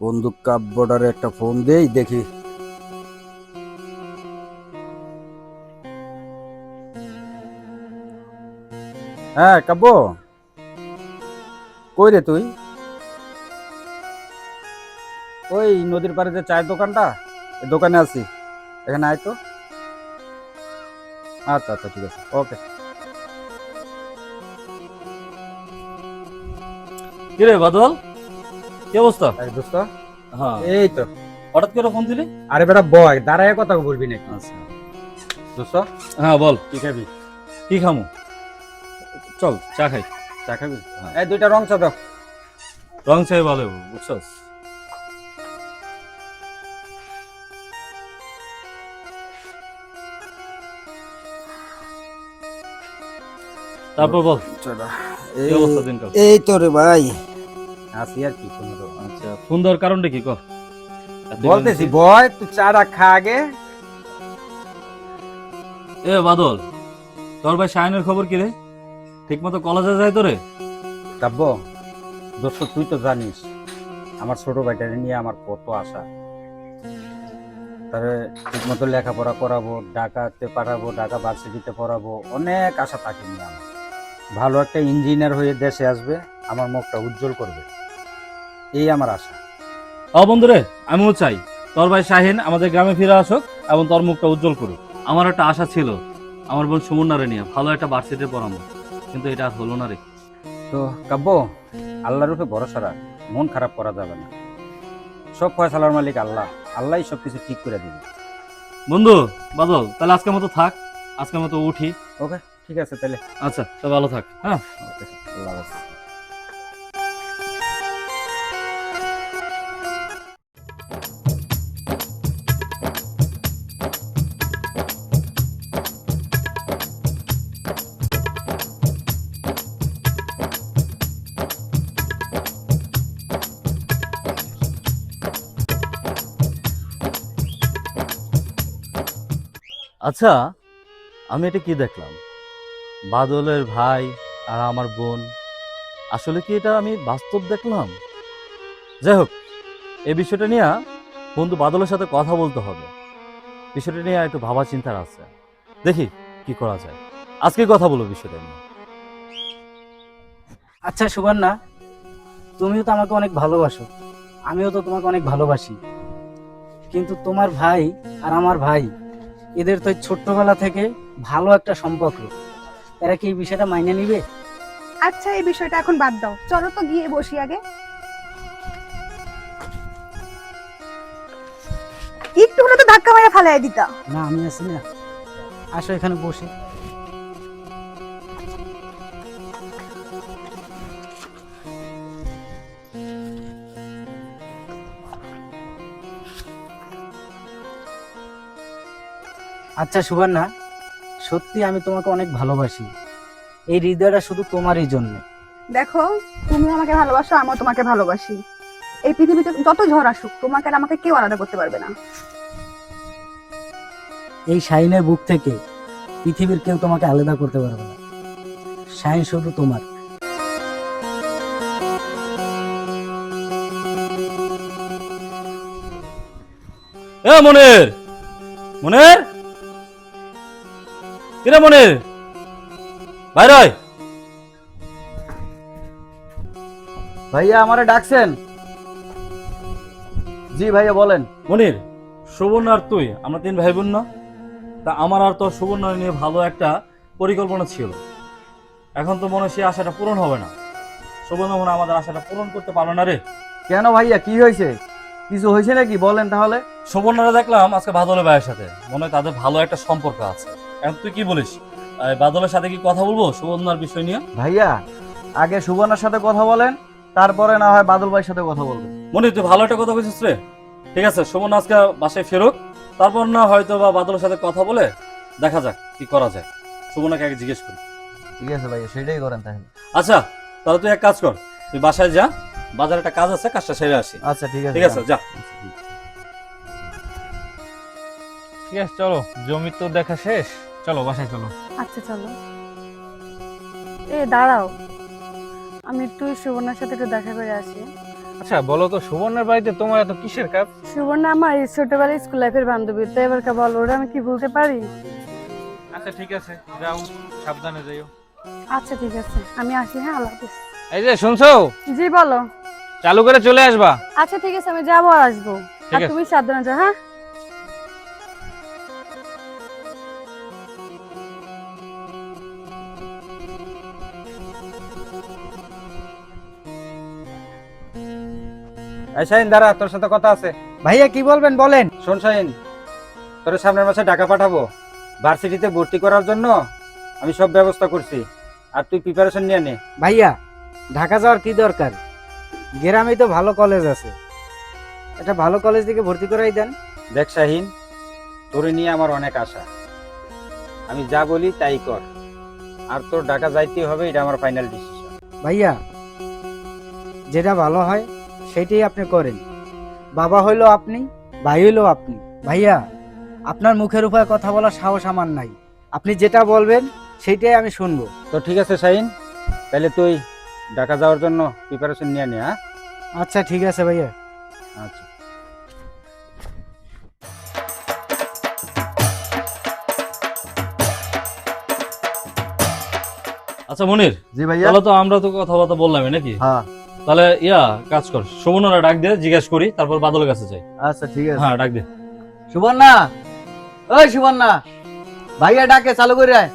বন্দুক কাপ বর্ডারে একটা ফোন দেই, দেখি। হ্যাঁ কাব্য? কই রে তুই? ওই নদীর পাড়ে যে চায়ের দোকানটা দোকানে আছি। এখানে আয় তো। আচ্ছা আচ্ছা ঠিক আছে। ওকে। কিরে বাদল? কি অবস্থা? এই দোস্ত হ্যাঁ। এই তো হঠাৎ করে ফোন দিলি? আরে বেটা বয় দাঁড়ায় কথা বলবি নাকি? আচ্ছা। দোস্ত হ্যাঁ বল। কি খাবি? কি খামু? চল চা খাই। চা খাবি? হ্যাঁ। এই দুইটা রং চা দাও। রং চাই ভালো বুঝছস? তারপর বল কি এই তো রে ভাই আসি আর কি কোনো রকম। আচ্ছা ফোন দেওয়ার কারণটা কি ক বলতেছি বয় তুই চাটা খা আগে। এ বাদল তোর ভাই শাহিনের খবর কি রে? ঠিক মতো কলেজে যায় কাব্য দোস্ত তুই তো জানিস আমার ছোট ভাইটারে নিয়ে আমার কত আশা। তারে ঠিক মতো লেখাপড়া করাবো ঢাকাতে পাঠাবো ঢাকা ভার্সিটিতে পড়াবো অনেক আশা থাকে নিয়ে আমার। ভালো একটা ইঞ্জিনিয়ার হয়ে দেশে আসবে আমার মুখটা উজ্জ্বল করবে। এই আমার আশা। ও বন্ধুরে আমিও চাই। তোর ভাই শাহিন আমাদের গ্রামে ফিরে আসুক এবং তোর মুখটা উজ্জ্বল করুক। আমার একটা আশা ছিল আমার বোন সুমনারে নিয়ে ভালো একটা ভার্সিটিতে পড়াবো। কিন্তু এটা আর হলো না রে। তো কাব্য আল্লাহর উপরে ভরসা রাখ মন খারাপ করা যাবে না। সব ফয়সালার মালিক আল্লাহ আল্লাহ সব কিছু ঠিক করে দিবে। বন্ধু বাদল তাহলে আজকের মতো থাক। আজকের মতো উঠি। ওকে ঠিক আছে তাহলে। আচ্ছা তো ভালো থাক। হ্যাঁ। ওকে আল্লাহ হাফেজ। আচ্ছা আমি এটা কি দেখলাম? বাদলের ভাই আর আমার বোন। আসলে কি এটা আমি বাস্তব দেখলাম? যাই হোক, এই বিষয়টা নিয়ে বন্ধু বাদলের সাথে কথা বলতে হবে। বিষয়টা নিয়ে একটু ভাবা চিন্তার আছে। দেখি কি করা যায়। আজকে কথা বলো বিষয়টা নিয়ে। আচ্ছা সুবর্ণা, তুমিও তো আমাকে অনেক ভালোবাসো। আমিও তো তোমাকে অনেক ভালোবাসি। কিন্তু তোমার ভাই আর আমার ভাই এদের তো ছোট্টবেলা থেকে ভালো একটা সম্পর্ক। এরা কি এই বিষয়টা মাইনে নিবে? আচ্ছা এই বিষয়টা এখন বাদ দাও। চলো তো গিয়ে বসি আগে। একটু হলে তো ধাক্কা মেরে ফেলাই দিতা। না আমি আছি না। আসো এখানে বসে। আচ্ছা সুবর্ণা সত্যি আমি তোমাকে অনেক ভালোবাসি। এই হৃদয়টা শুধু তোমারই জন্য। দেখো তুমি আমাকে ভালোবাসো আমিও তোমাকে ভালোবাসি। এই পৃথিবীতে যত ঝড় আসুক তোমাকে আর আমাকে কেউ আলাদা করতে পারবে না। এই শাইনের বুক থেকে পৃথিবীর কেউ তোমাকে আলাদা করতে পারবে না। শাইন শুধু তোমার। এ মনের মনের? কিরে মনের? বাইরে আয়। ভাইয়া আমারে ডাকছেন? জি ভাইয়া বলেন। মনির সুবর্ণ আর তুই আমরা তিন ভাই বোন না? তা আমার আর তোর সুবর্ণ নিয়ে ভালো একটা পরিকল্পনা ছিল। এখন তো মনে হয় সেই আশাটা পূরণ হবে না। সুবর্ণ মনে আমাদের আশাটা পূরণ করতে পারল না রে। কেন ভাইয়া কি হয়েছে? কিছু হয়েছে নাকি? বলেন তাহলে। সুবর্ণরা দেখলাম আজকে বাদলের ভাইয়ের সাথে। মনে হয় তাদের ভালো একটা সম্পর্ক আছে। এখন তুই কি বলিস? বাদলের সাথে কি কথা বলব? সুবর্ণার বিষয় নিয়ে? ভাইয়া আগে সুবর্ণার সাথে কথা বলেন তারপরে না হয় বাদল ভাইয়ের সাথে কথা বলবেন। মনির তুই ভালো একটা কথা বলছিস রে। ঠিক আছে সুবর্ণ আজকে বাসায় ফেরুক তারপর না হয়তো বা বাদলের সাথে কথা বলে দেখা যাক কি করা যায়। সুবর্ণাকে আগে জিজ্ঞেস করি। ঠিক আছে ভাইয়া সেটাই করেন তাহলে। আচ্ছা তাহলে তুই এক কাজ কর তুই বাসায় যা বাজারে একটা কাজ আছে কাজটা সেরে আসি। আচ্ছা ঠিক আছে ঠিক আছে যা। ঠিক আছে চলো জমি তো দেখা শেষ। চলো বাসায় চলো। আচ্ছা চলো। এ দাঁড়াও। আমি একটু সুবর্ণার সাথে একটু দেখা করে আসি। আচ্ছা বলো তো সুবর্ণের বাড়িতে তোমার এত কিসের কাজ? সুবর্ণা আমার এই ছোটবেলায় স্কুল লাইফের বান্ধবী তো এবার কে বল ওরা আমি কি ভুলতে পারি? আচ্ছা ঠিক আছে যাও সাবধানে যাইও। আচ্ছা ঠিক আছে আমি আসি হ্যাঁ আল্লাহ হাফিজ। এই যে শুনছো? জি বলো। চালু করে চলে আসবা। আচ্ছা ঠিক আছে আমি যাব আর আসব। আর তুমি সাবধানে যাও হ্যাঁ? এই শাহিন দাঁড়া তোর সাথে কথা আছে। ভাইয়া কি বলবেন বলেন। শোন শাহিন তোর সামনের মাসে টাকা পাঠাবো। ভার্সিটিতে ভর্তি করার জন্য আমি সব ব্যবস্থা করছি। আর তুই প্রিপারেশন নিয়ে নে। ভাইয়া ঢাকা যাওয়ার কি দরকার? গ্রামে তো ভালো কলেজ আছে। একটা ভালো কলেজ থেকে ভর্তি করাই দেন। দেখ শাহিন তোরে নিয়ে আমার অনেক আশা। আমি যা বলি তাই কর। আর তোর ঢাকা যাইতেই হবে এটা আমার ফাইনাল ডিসিশন ভাইয়া যেটা ভালো হয় সেটাই আপনি করেন। বাবা হইল আপনি ভাই হইল আপনি। ভাইয়া আপনার মুখের উপরে কথা বলার সাহস আমার নাই। আপনি যেটা বলবেন সেটাই আমি শুনব। তো ঠিক আছে শাহিন। তাহলে তুই ঢাকা যাওয়ার জন্য প্রিপারেশন নিয়ে নে হ্যাঁ? আচ্ছা ঠিক আছে ভাইয়া। আচ্ছা। আচ্ছা মনির জি ভাইয়া। তাহলে তো আমরা তো কথাবার্তা বললামই নাকি? হ্যাঁ। তাহলে ইয়া কাজ কর। সুবর্ণরা ডাক দিয়ে জিজ্ঞেস করি তারপর বাদলের কাছে যাই। আচ্ছা ঠিক আছে। হ্যাঁ ডাক দে। সুবর্ণা ওই সুবর্ণা ভাইয়া ডাকে চালু করে আয়।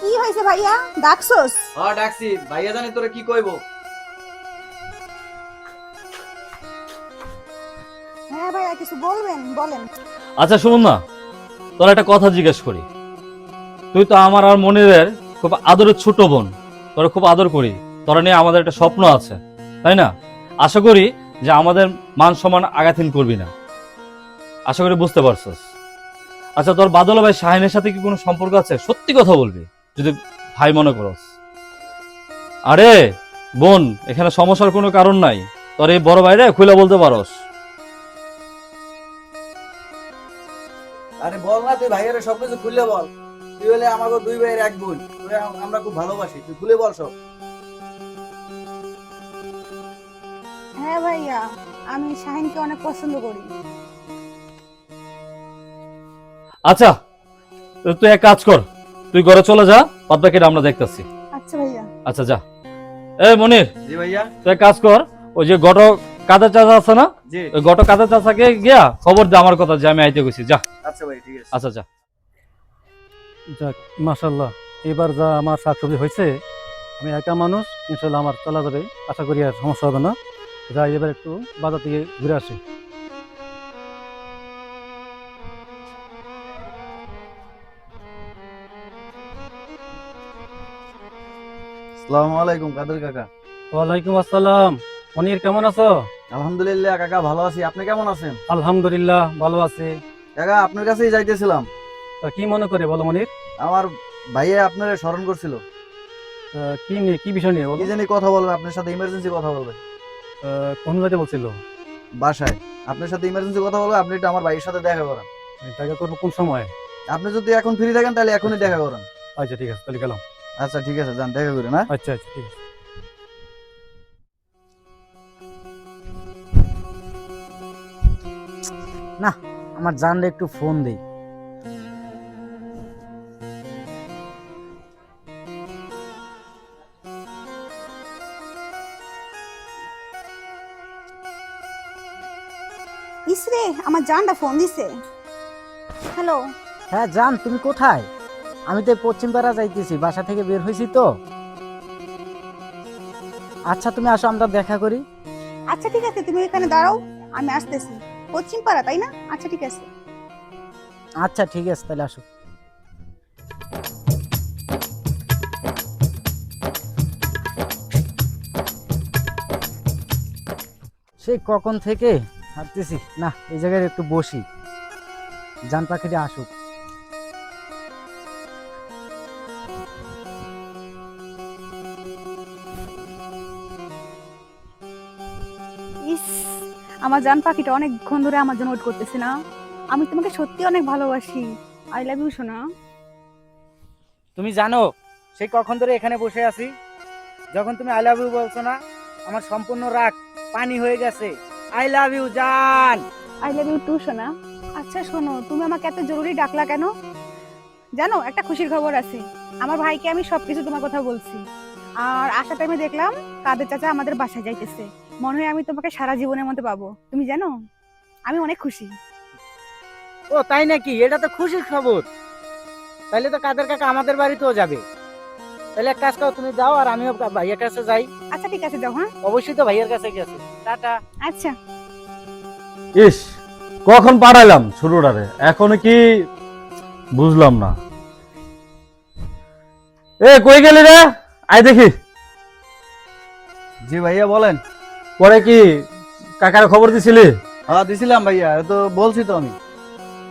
কি হয়েছে ভাইয়া? ডাকছোস? হ্যাঁ ডাকছি। ভাইয়া জানি তোরে কি কইবো। হ্যাঁ ভাইয়া কিছু বলবেন? বলেন। আচ্ছা সুবর্ণা তোর একটা কথা জিজ্ঞেস করি। তুই তো আমার আর মনিরের খুব আদরের ছোট বোন। তোরা খুব আদর করি। তোরা নিয়ে আমাদের একটা স্বপ্ন আছে। তাই না? আশা করি যে আমাদের মান সম্মান আগাথিন করবি না। আশা করি বুঝতে পারছস। আচ্ছা তোর বাদল ভাই শাহিনের সাথে কি কোনো সম্পর্ক আছে? সত্যি কথা বলবি, যদি ভাই মনে করস। আরে, বোন, এখানে সমস্যার কোনো কারণ নাই। তোর এই বড় ভাইরে খুলে বলতে পারস। আরে বল না, তুই ভাইয়ারে সবকিছু খুলে বল। তুই হলে আমাকে দুই ভাইয়ের এক বোন। আমরা খুব ভালোবাসি, তুই খুলে বল সব। হ্যাঁ ভাইয়া আমি শাহিনকে অনেক পছন্দ করি। আচ্ছা তুই এক কাজ কর তুই ঘরে চলে যা বাদ বাকিটা আমরা দেখতেছি। আচ্ছা ভাইয়া। আচ্ছা যা। এ মনির জি ভাইয়া। তুই এক কাজ কর ওই যে গট কাদা চাচা আছে না ওই গট কাদা চাচাকে গিয়া খবর দে আমার কথা যে আমি আইতে গেছি যা। আচ্ছা ভাই ঠিক আছে। আচ্ছা যা। যাক মাশাল্লাহ এবার যা আমার শাকসবজি হয়েছে আমি একা মানুষ ইনশাল্লাহ আমার চলা যাবে আশা করি আর সমস্যা হবে না। যাই এবার একটু বাজার থেকে ঘুরে আসি। আসসালামু আলাইকুম কাদের কাকা? ওয়ালাইকুম আসসালাম। মনির কেমন আছো? আলহামদুলিল্লাহ কাকা ভালো আছি। আপনি কেমন আছেন? আলহামদুলিল্লাহ ভালো আছি। কাকা আপনার কাছেই যাইতেছিলাম। তা কি মনে করে বলো মনির? আমার ভাইয়া আপনারে স্মরণ করছিল। তা কি নিয়ে কি বিষয় নিয়ে বলো? কি জানি কথা বলবে আপনার সাথে ইমার্জেন্সি কথা বলবে। কোন জায়গায় বলছিল? বাসায়। আপনার সাথে ইমার্জেন্সি কথা বলবে আপনি একটু আমার ভাইয়ের সাথে দেখা করেন। টাকা করব কোন সময়? আপনি যদি এখন ফ্রি থাকেন তাহলে এখনই দেখা করেন। আচ্ছা ঠিক আছে তাহলে গেলাম। আচ্ছা ঠিক আছে যান দেখা করেন হ্যাঁ? আচ্ছা আচ্ছা ঠিক আছে। না আমার জানলে একটু ফোন দেই। ইসরে আমার জানটা ফোন দিছে। হ্যালো হ্যাঁ জান তুমি কোথায়? আমি তো পশ্চিম পাড়া যাইতেছি বাসা থেকে বের হয়েছি তো। আচ্ছা তুমি আসো আমরা দেখা করি। আচ্ছা ঠিক আছে তুমি এখানে দাঁড়াও আমি আসতেছি। পশ্চিম পাড়া তাই না? আচ্ছা ঠিক আছে। আচ্ছা ঠিক আছে তাহলে আসো। সেই কখন থেকে? ভাবতেছি না এই জায়গায় একটু বসি। জান পাখিটা আসুক। ইস আমার জান পাখিটা অনেকক্ষণ ধরে আমার জন্য ওয়েট করতেছে না। আমি তোমাকে সত্যি অনেক ভালোবাসি। আই লাভ ইউ সোনা। তুমি জানো সেই কখন ধরে এখানে বসে আছি? যখন তুমি আই লাভ ইউ বলছো না আমার সম্পূর্ণ রাগ পানি হয়ে গেছে। আই লাভ ইউ জান। আই লাভ ইউ টু সোনা। আচ্ছা শোনো তুমি আমাকে এত জরুরি ডাকলা কেন? জানো একটা খুশির খবর আছে। আমার ভাইকে আমি সবকিছু তোমার কথা বলছি। আর আসার টাইমে দেখলাম কাদের চাচা আমাদের বাসায় যাইতেছে। মনে হয় আমি তোমাকে সারা জীবনের মধ্যে পাবো। তুমি জানো আমি অনেক খুশি। ও তাই নাকি? এটা তো খুশির খবর। তাহলে তো কাদের কাকা আমাদের বাড়িতেও যাবে। তাহলে এক কাজ করো তুমি যাও আর আমিও ভাইয়ের কাছে যাই। আচ্ছা ঠিক আছে যাও হ্যাঁ। অবশ্যই তো ভাইয়ের কাছে গেছে। টাটা। আচ্ছা। ইস কখন পাঠাইলাম ছোটটারে এখনও কি বুঝলাম না। এ কই গেলি রে? আয় দেখি। জি ভাইয়া বলেন। পরে কি কাকার খবর দিছিলি? হ্যাঁ দিছিলাম ভাইয়া তো বলছি তো আমি।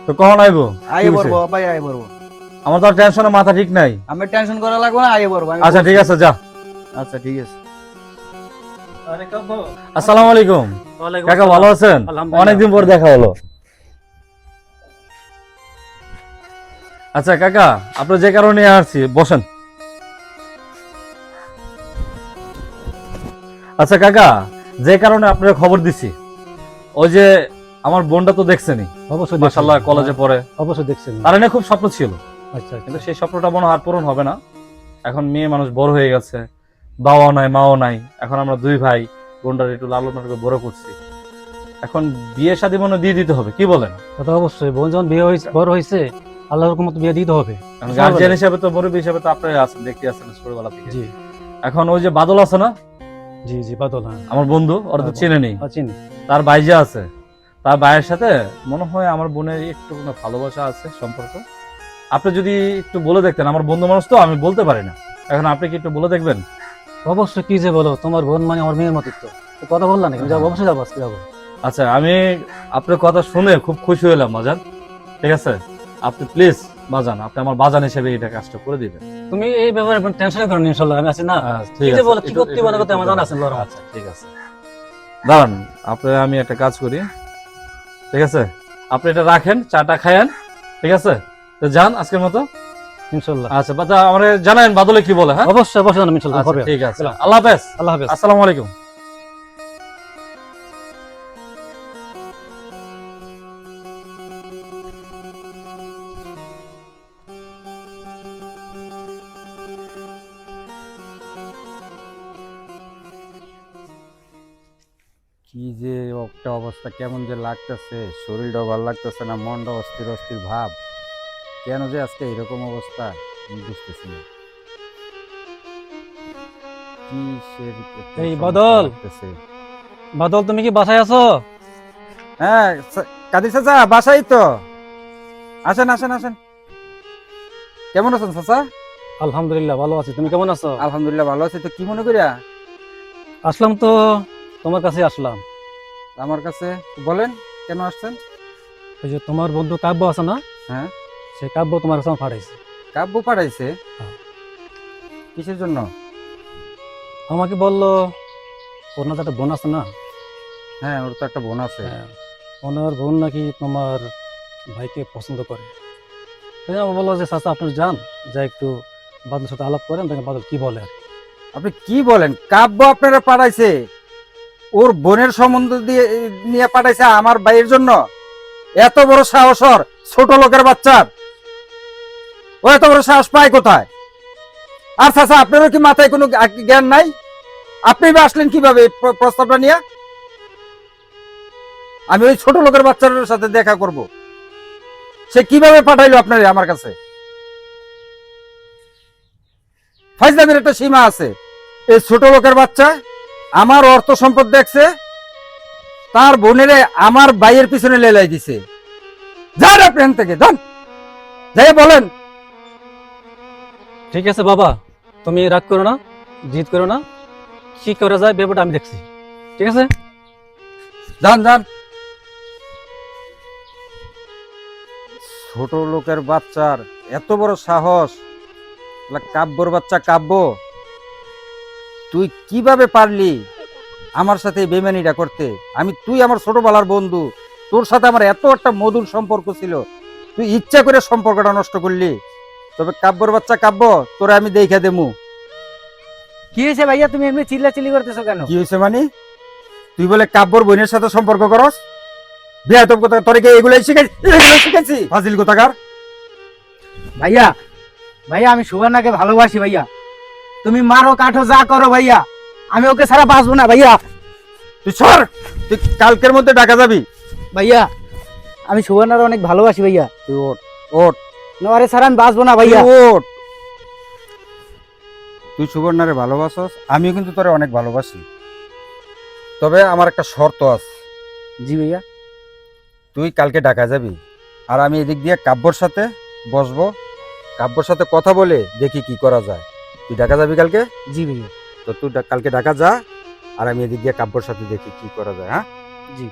তো কখন আইবো? হইছে? পড়ব ভাই আইয়ে পড়ব আমার তো টেনশনে মাথা ঠিক নাই। আমি টেনশন করা লাগবে না আইয়ে পড়ব আমি আচ্ছা ঠিক আছে যা। আচ্ছা ঠিক আছে। আসসালামু আলাইকুম। কাকা ভালো আছেন। অনেকদিন পর দেখা হলো। আচ্ছা কাকা আপনি যে কারণে আসছি বসেন। আচ্ছা কাকা যে কারণে আপনার খবর দিছি ওই যে আমার বোনটা তো দেখছেনই। অবশ্যই মাশাল্লাহ কলেজে পড়ে। অবশ্যই দেখছেন। তার খুব স্বপ্ন ছিল। আচ্ছা কিন্তু সেই স্বপ্নটা মনে হয় আর পূরণ হবে না। এখন মেয়ে মানুষ বড় হয়ে গেছে বাবাও নাই মাও নাই। এখন আমরা দুই ভাই বোনটার একটু লালন পালন করে বড় করছি। এখন বিয়ে শাদী মনে দিয়ে দিতে হবে কি বলেন? কথা অবশ্যই বোন যখন বিয়ে হয়েছে বড় হয়েছে আল্লাহর মতো বিয়ে দিতে হবে। গার্জিয়ান হিসেবে তো মুরব্বী হিসেবে তো আপনারা আছেন দেখতে আছেন ছোটবেলা থেকে। জি। এখন ওই যে বাদল আছে না? জি জি বাদল হ্যাঁ। আমার বন্ধু ওরা তো হ্যাঁ, চেনে নেই আর চিনি। তার বাইজা আছে। তার ভাইয়ের সাথে মনে হয় আমার বোনের একটু ভালোবাসা আছে সম্পর্ক। আপনি যদি একটু বলে দেখতেন আমার বন্ধু মানুষ তো আমি বলতে পারি না। এখন আপনি কি একটু বলে দেখবেন? অবশ্যই কি যে বলো তোমার বোন মানে আমার মেয়ের তো তো কথা বললাম নাকি? যাব অবশ্যই যাব আজকে যাব। আচ্ছা আমি আপনার কথা শুনে খুব খুশি হলাম বাজান। ঠিক আছে? আপনি প্লিজ বাজান আপনি আমার বাজান হিসেবে এটা কাজটা করে দিবেন। তুমি এই ব্যাপারে টেনশন করো না, ইনশাল্লাহ আমি আছি না। আচ্ছা, কি যে বলো, কি করতে পারো করতে আমার জানা আছে, লড়ো। আচ্ছা ঠিক আছে। দাঁড়ান আপনি আমি একটা কাজ করি। ঠিক আছে? আপনি এটা রাখেন চাটা খায়েন ঠিক আছে? তো যান আজকের মতো? ইনশাল্লাহ। আচ্ছা বাদা আমার জানেন বাদলে কি বলে হ্যাঁ? অবশ্যই অবশ্যই জানাব, ইনশাল্লাহ আচ্ছা, হবে ঠিক আছে। আল্লাহ হাফেজ। আল্লাহ হাফেজ। আসসালামু আলাইকুম। কি যে একটা অবস্থা কেমন যে লাগতেছে। শরীরটাও ভালো লাগতেছে না মনটা অস্থির অস্থির ভাব। কেন যে আজকে এরকম অবস্থা আমি বুঝতেছি না। এই বাদল। বাদল তুমি কি বাসায় আছো? হ্যাঁ কাদির চাচা বাসাই তো। আসেন আসেন আসেন। কেমন আছেন চাচা? আলহামদুলিল্লাহ ভালো আছি। তুমি কেমন আছো? আলহামদুলিল্লাহ ভালো আছি। তো কি মনে করিয়া? আসলাম তো তোমার কাছে আসলাম। আমার কাছে? বলেন কেন আসছেন? ওই যে তোমার বন্ধু কাব্য আছে না? হ্যাঁ। সে কাব্য তোমার কাছে আমার পাঠাইছে। কাব্য পাঠাইছে? হ্যাঁ। কিসের জন্য? আমাকে বলল ওর না একটা বোন আছে না? হ্যাঁ ওর তো একটা বোন আছে। হ্যাঁ, ওনার বোন নাকি তোমার ভাইকে পছন্দ করে। তাই বলল যে চাচা আপনি যান যা একটু বাদলের সাথে আলাপ করেন তাকে বাদল কি বলে আপনি কি বলেন? কাব্য আপনারা পাঠাইছে? ওর বোনের সম্বন্ধ দিয়ে নিয়ে পাঠাইছে আমার ভাইয়ের জন্য? এত বড় সাহসর ছোট লোকের বাচ্চার। ও এত বড় সাহস পায় কোথায়? আর চাচা, আপনারও কি মাথায় কোনো জ্ঞান নাই? আপনি বা আসলেন কীভাবে প্রস্তাবটা নিয়ে? আমি ওই ছোট লোকের বাচ্চার সাথে দেখা করব। সে কীভাবে পাঠাইলো আপনার আমার কাছে? ফাইজলামের একটা সীমা আছে। এই ছোট লোকের বাচ্চা আমার অর্থ সম্পদ দেখছে, তার বোনেরে আমার বাইয়ের পিছনে লেলাই দিছে। যান আপনি থেকে, যান। যাই বলেন ঠিক আছে বাবা, তুমি রাগ করো না, জিদ করো না। কি করে যায় ব্যাপারটা আমি দেখছি। ঠিক আছে? যান যান। ছোট লোকের বাচ্চার এত বড় সাহস। কাব্যর বাচ্চা কাব্য। তুই কীভাবে পারলি আমার সাথে বেমানিটা করতে? আমি, তুই আমার ছোটবেলার বন্ধু। তোর সাথে আমার এত একটা মধুর সম্পর্ক ছিল। তুই ইচ্ছা করে সম্পর্কটা নষ্ট করলি। তবে কাব্যর বাচ্চা কাব্য তোরা আমি দেখে দেমু। কি হয়েছে ভাইয়া তুমি এমনি চিল্লা চিল্লি করতেছো কেন? কি হয়েছে মানে? তুই বলে কাব্যর বোনের সাথে সম্পর্ক করস? বিয়া তো কথা তোরে কি শিখাইছি এগুলাই শিখাইছি? ফাজিল কোথাকার? ভাইয়া ভাইয়া আমি সুবর্ণাকে ভালোবাসি ভাইয়া। তুমি মারো কাঠো যা করো ভাইয়া। আমি ওকে ছাড়া বাঁচবো না ভাইয়া। তুই সর! তুই কালকের মধ্যে ডাকা যাবি। ভাইয়া আমি সুবর্ণার অনেক ভালোবাসি ভাইয়া। তুই ওঠ ওঠ। নোয়ারে ছাড়া আমি বাঁচবো না ভাইয়া। ওঠ তুই সুবর্ণারে ভালোবাসস আমিও কিন্তু তোরে অনেক ভালোবাসি। তবে আমার একটা শর্ত আছে। জি ভাইয়া। তুই কালকে ঢাকা যাবি আর আমি এদিক দিয়ে কাব্যর সাথে বসবো। কাব্যর সাথে কথা বলে দেখি কি করা যায়। তুই ঢাকা যাবি কালকে? জি ভাইয়া। তো তুই কালকে ঢাকা যা আর আমি এদিক দিয়ে কাব্যর সাথে দেখি কি করা যায় হ্যাঁ? জি।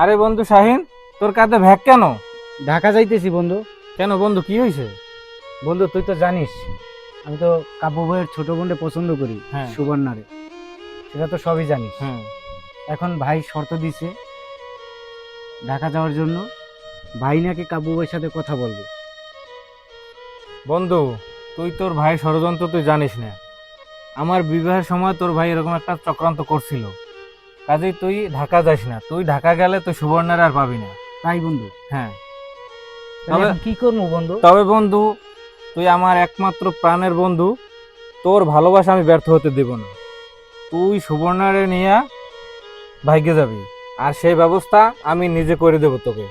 আরে বন্ধু শাহিন তোর কাঁধে ভ্যাক কেন? ঢাকা যাইতেছি বন্ধু। কেন বন্ধু কি হয়েছে বন্ধু তুই তো জানিস আমি তো কাব্য বইয়ের ছোট বোনকে পছন্দ করি হ্যাঁ। সুবর্ণারে। সেটা তো সবই জানিস। হুম এখন ভাই শর্ত দিছে ঢাকা যাওয়ার জন্য ভাই নাকি কাব্য বইয়ের সাথে কথা বলবে। বন্ধু তুই তোর ভাই ষড়যন্ত্র তুই জানিস না। আমার বিবাহের সময় তোর ভাই এরকম একটা চক্রান্ত করছিল। কাজেই তুই ঢাকা যাস না। তুই ঢাকা গেলে তুই সুবর্ণের আর পাবি না। তাই বন্ধু। হ্যাঁ। তবে- কি করব বন্ধু? তবে বন্ধু তুই আমার একমাত্র প্রাণের বন্ধু। তোর ভালোবাসা আমি ব্যর্থ হতে দেব না। তুই সুবর্ণারে নিয়ে ভাইকে যাবি। আর সেই ব্যবস্থা আমি নিজে করে দেব তোকে।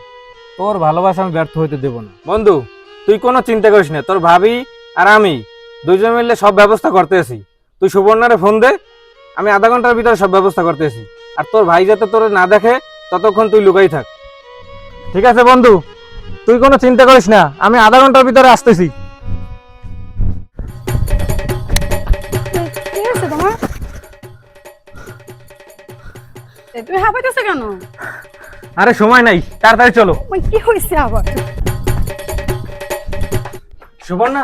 তোর ভালোবাসা আমি ব্যর্থ হতে দেব না। বন্ধু তুই কোনো চিন্তা করিস না। তোর ভাবি আর আমি দুইজন মিলে সব ব্যবস্থা করতেছি তুই সুবর্ণারে ফোন দে। আমি আধা ঘণ্টার ভিতরে সব ব্যবস্থা করতেছি আর তোর ভাই যাতে তোর না দেখে ততক্ষণ তুই লুকাই থাক। ঠিক আছে বন্ধু তুই কোনো চিন্তা করিস না আমি আধা ঘণ্টার ভিতরে আসতেছি। তুমি হাঁপাইতেছো কেন? আরে সময় নাই তাড়াতাড়ি চলো। ওই কি হয়েছে আবার? সুবর্ণা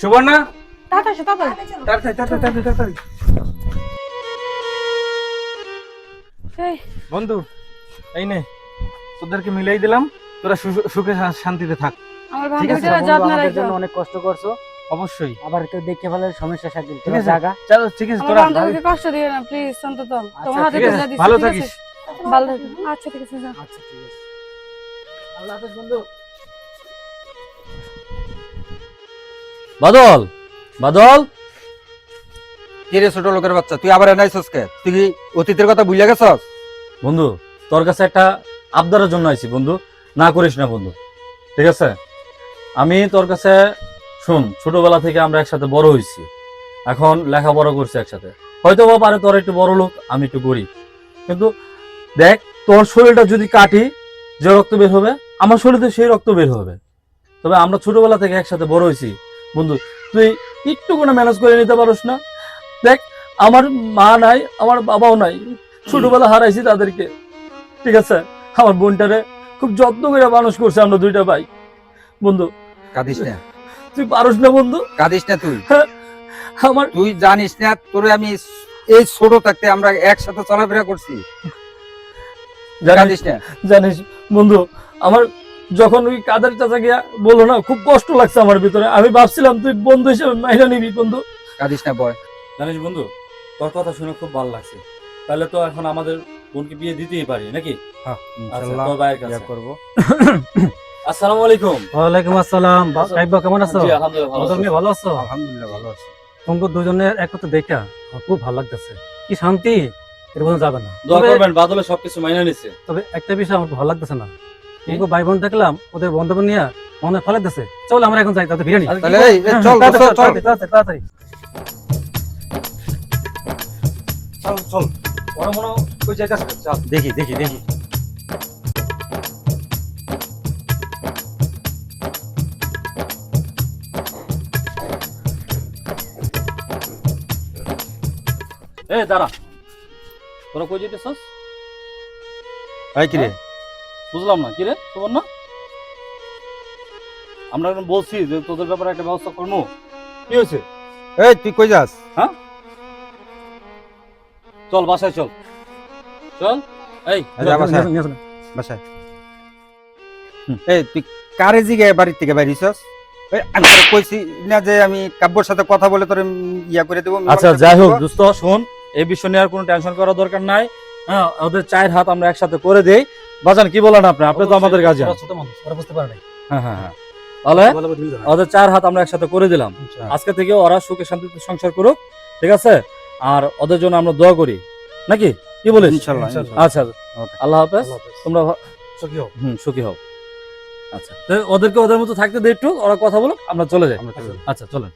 সুবর্ণা? তাড়াতাড়ি তাড়াতাড়ি। তাড়াতাড়ি তাড়াতাড়ি তাড়াতাড়ি। বন্ধু এই নে তোদেরকে মিলাই দিলাম তোরা সুখে শান্তিতে থাক। ঠিক আছে বান্ধবীরা বন্ধু, যত্ন আমাদের জন্য অনেক কষ্ট করছ। অবশ্যই। আবার কেউ দেখে ফেলে সমস্যা থাকবে ঠিক আছে। জায়গা চলো ঠিক আছে তোরা কষ্ট দিও না প্লিজ অন্তত। তোমার হাতে তুলে দিচ্ছি ভালো থাকিস। ভালো থাকিস। আচ্ছা ঠিক আছে আচ্ছা ঠিক আছে। আল্লাহ হাফেজ বন্ধু। বাদল বাদল। ছোট লোকের বাচ্চা, তুই আবার কে? তুই অতীতের কথা গেছস? বন্ধু, তোর কাছে একটা আবদারের জন্য আইছি, বন্ধু। না করিস না, বন্ধু। ঠিক আছে? আমি তোর কাছে, শুন, ছোটবেলা থেকে আমরা একসাথে বড় হয়েছি এখন লেখাপড়া করছি একসাথে। হয়তো বা পারে তোর একটু বড় লোক, আমি একটু গরিব। কিন্তু দেখ, তোর শরীরটা যদি কাটি, যে রক্ত বের হবে, আমার শরীরে সেই রক্ত বের হবে। তবে আমরা ছোটবেলা থেকে একসাথে বড় হয়েছি বন্ধু, তুই একটু কোনো ম্যানেজ করে নিতে পারোস না। দেখ আমার মা নাই আমার বাবাও নাই। ছোটবেলা হারাইছি তাদেরকে ঠিক আছে? আমার বোনটারে খুব যত্ন করে মানুষ করছে আমরা দুইটা ভাই। বন্ধু কাঁদিস না। তুই পারস না বন্ধু? কাঁদিস না তুই। আমার তুই জানিস না তোরে আমি এই ছোট থাকতে আমরা একসাথে চলাফেরা করছি। জানিস না। জানিস বন্ধু আমার যখন ওই কাদের চাচা গিয়া বলো না খুব কষ্ট লাগছে আমার ভিতরে। আমি ভাবছিলাম তুই বন্ধু হিসেবে মাইনা নিবি বন্ধু। কাঁদিস না বয়। জানিস বন্ধু তোর কথা শুনে খুব ভালো লাগছে। তাহলে তো এখন আমাদের বোনকে বিয়ে দিতেই পারি নাকি? হ্যাঁ আচ্ছা, তোর ভাইয়ের কাছে। আসসালামু আলাইকুম। ওয়ালাইকুম আসসালাম। সাহেব কেমন আছো? জি আলহামদুলিল্লাহ ভালো বাদল ভালো আছো? আলহামদুলিল্লাহ ভালো আছি। তোমাকে দুজনের একত্র দেখা খুব ভালো লাগতেছে। কি শান্তি? এর যাবে না। দোয়া করবেন বাদলে সবকিছু মাইনা নিছে। তবে একটা বিষয় আমার ভালো লাগতেছে না। তোমাকে ভাই বোন দেখলাম ওদের বন্ধু নিয়ে মনে ফেলে চল আমরা এখন যাই তাদের বিরিয়ানি। তাহলে এই, এই, চল তাড়াতাড়ি, চল চল। তাড়াতাড়ি, চল চল। ওরা মনে হয় কই যাইতাছে? চল। দেখি দেখি দেখি। এ দাঁড়া। তোরা কই যেতেছস ভাই কি রে? বুঝলাম না। কি রে? তোমার না আমরা বলছি যে তোদের ব্যাপারে একটা ব্যবস্থা করব কি হয়েছে এই তুই কই যাস? চল বাসায় চল। চল। এই যা বাসায়। নিয়ে আসুন। বাসায়। এই তুই কারে জিগে বাড়ির থেকে বাইরিছস এই আমি কইছি না যে আমি কাব্যর সাথে কথা বলে তোরে ইয়া করে দেবো আচ্ছা যাই হোক দোস্ত শোন এই বিষয় নিয়ে আর কোনো টেনশন করার দরকার নাই। হ্যাঁ ওদের চায়ের হাত আমরা একসাথে করে দেই। বাজান কি বলেন আপনি? আপনি তো আমাদের বুঝতে হ্যাঁ হ্যাঁ তাহলে। ওদের চার হাত আমরা একসাথে করে দিলাম। আচ্ছা। আজকে থেকে ওরা সুখে শান্তিতে সংসার করুক ঠিক আছে? আর ওদের জন্য আমরা দোয়া করি। নাকি? কি ইনশাল্লাহ ইনশাল্লাহ। আচ্ছা আল্লাহ হাফেজ। তোমরা সুখী হও। হুম সুখী হও। আচ্ছা। ওদেরকে ওদের মতো থাকতে দে একটু ওরা কথা বলুক আমরা চলে যাই। আমরা চলে যাই। আচ্ছা চলেন।